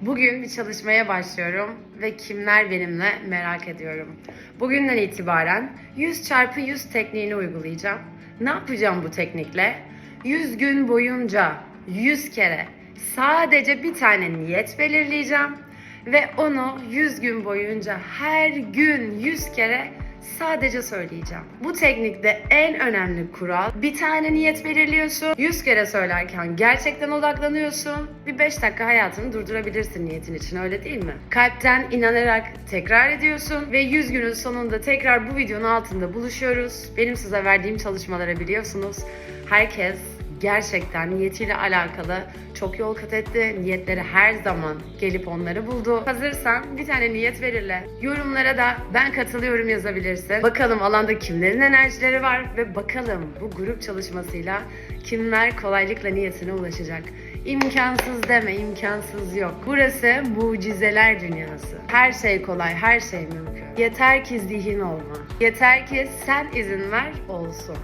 Bugün bir çalışmaya başlıyorum ve kimler benimle merak ediyorum. Bugünden itibaren 100 çarpı 100 tekniğini uygulayacağım. Ne yapacağım bu teknikle? 100 gün boyunca 100 kere sadece bir tane niyet belirleyeceğim ve onu 100 gün boyunca her gün 100 kere sadece söyleyeceğim. Bu teknikte en önemli kural bir tane niyet belirliyorsun. 100 kere söylerken gerçekten odaklanıyorsun. Bir 5 dakika hayatını durdurabilirsin niyetin için öyle değil mi? Kalpten inanarak tekrar ediyorsun ve 100 günün sonunda tekrar bu videonun altında buluşuyoruz. Benim size verdiğim çalışmaları biliyorsunuz. Herkes gerçekten niyetiyle alakalı çok yol kat etti. Niyetleri her zaman gelip onları buldu. Hazırsan bir tane niyet belirle. Yorumlara da ben katılıyorum yazabilirsin. Bakalım alanda kimlerin enerjileri var ve bakalım bu grup çalışmasıyla kimler kolaylıkla niyetine ulaşacak. İmkansız deme, imkansız yok. Burası mucizeler dünyası. Her şey kolay, her şey mümkün. Yeter ki zihin olma. Yeter ki sen izin ver olsun.